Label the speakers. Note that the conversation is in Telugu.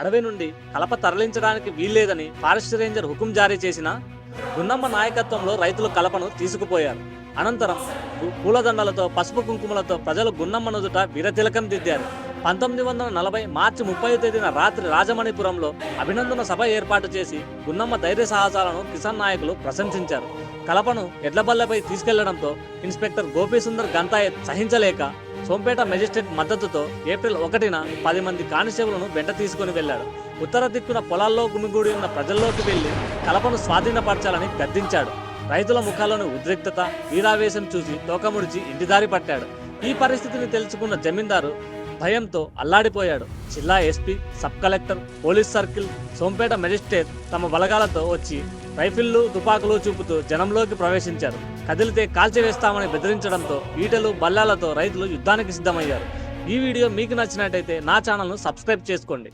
Speaker 1: అడవి నుండి కలప తరలించడానికి వీల్లేదని ఫారెస్ట్ రేంజర్ హుకుం జారీ చేసిన గున్నమ్మ నాయకత్వంలో రైతులు కలపను తీసుకుపోయారు. అనంతరం పూలదండలతో పసుపు కుంకుమలతో ప్రజలు గున్నమ్మ నుదుట వీరతిలకం దిద్దారు. పంతొమ్మిది వందల నలభై మార్చి ముప్పై తేదీన రాత్రి రాజమణిపురంలో అభినందన సభ ఏర్పాటు చేసి గున్నమ్మ ధైర్య సాహసాలను కిసాన్ నాయకులు ప్రశంసించారు. కలపను ఎడ్లబల్లపై తీసుకెళ్ళడంతో ఇన్స్పెక్టర్ గోపీసుందర్ గంతాయత్ సహించలేక సోంపేట మెజిస్ట్రేట్ మద్దతుతో ఏప్రిల్ ఒకటిన పది మంది కానిస్టేబులను వెంట తీసుకుని వెళ్ళాడు ఉత్తర దిక్కున పొలాల్లో గుమిగూడి ఉన్న ప్రజల్లోకి వెళ్ళి కలపను స్వాధీనపరచాలని గద్దించాడు. రైతుల ముఖాల్లోని ఉద్రిక్తత వీరావేశం చూసి తోకముడిచి ఇంటిదారి పట్టాడు. ఈ పరిస్థితిని తెలుసుకున్న జమీందారు భయంతో అల్లాడిపోయాడు. జిల్లా SP sub collector police circle Sompeta magistrate తమ బలగాలతో వచ్చి రైఫిళ్ళు తుపాకులు చూపుతూ జనంలోకి ప్రవేశించారు. కదిలితే కాల్చివేస్తామని బెదిరించడంతో ఈటలు బల్లాలతో రైతులు యుద్ధానికి సిద్ధమయ్యారు. ఈ వీడియో మీకు నచ్చినట్టయితే నా ఛానల్ను సబ్స్క్రైబ్ చేసుకోండి.